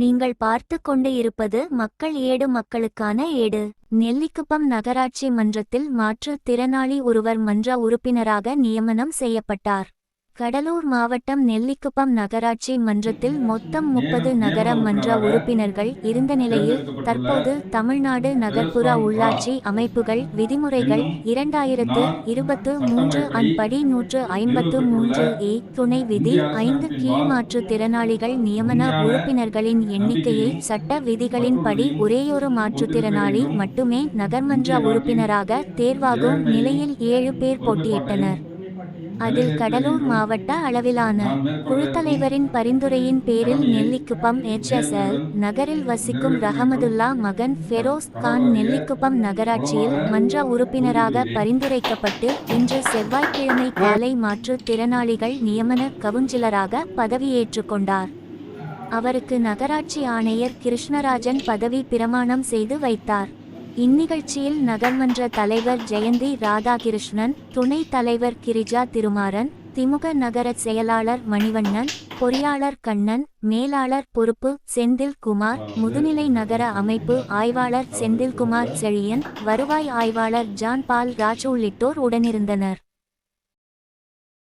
நீங்கள் பார்த்து கொண்டு இருப்பது மக்கள் ஏடு மக்களுக்கான ஏடு. நெல்லிக்குப்பம் நகராட்சி மன்றத்தில் மாற்றுத் திறனாளி ஒருவர் மன்ற உறுப்பினராக நியமனம் செய்யப்பட்டார். கடலூர் மாவட்டம் நெல்லிக்குப்பம் நகராட்சி மன்றத்தில் மொத்தம் முப்பது நகர மன்ற உறுப்பினர்கள் இருந்த நிலையில் தற்போது தமிழ்நாடு நகர்ப்புற உள்ளாட்சி அமைப்புகள் விதிமுறைகள் இரண்டாயிரத்து இருபத்து மூன்று அன்படி நூற்று ஐம்பத்து மூன்று ஏ துணை விதி ஐந்து கீழ்மாற்று திறனாளிகள் நியமன உறுப்பினர்களின் எண்ணிக்கையை சட்ட விதிகளின்படி ஒரேயொரு மாற்றுத்திறனாளி மட்டுமே நகர்மன்ற உறுப்பினராக தேர்வாகும் நிலையில் ஏழு பேர் போட்டியிட்டனர். அதில் கடலூர் மாவட்ட அளவிலான குழுத்தலைவரின் பரிந்துரையின் பேரில் நெல்லிக்குப்பம் எச்எஸ்எல் நகரில் வசிக்கும் ரஹமதுல்லா மகன் ஃபெரோஸ் கான் நெல்லிக்குப்பம் நகராட்சியில் மன்ற உறுப்பினராக பரிந்துரைக்கப்பட்டு இன்று செவ்வாய்க்கிழமை காலை மாற்றுத் திறனாளிகள் நியமன கவுன்சிலராக பதவியேற்றுக் கொண்டார். அவருக்கு நகராட்சி ஆணையர் கிருஷ்ணராஜன் பதவி பிரமாணம் செய்து வைத்தார். இந்நிகழ்ச்சியில் நகர்மன்ற தலைவர் ஜெயந்தி ராதாகிருஷ்ணன் துணைத் தலைவர் கிரிஜா திருமாறன் திமுக நகர செயலாளர் மணிவண்ணன் பொறியாளர் கண்ணன் மேலாளர் பொறுப்பு செந்தில் குமார் முதுநிலை நகர அமைப்பு ஆய்வாளர் செந்தில்குமார் செழியன் வருவாய் ஆய்வாளர் ஜான் பால் ராஜ் உள்ளிட்டோர் உடனிருந்தனர்.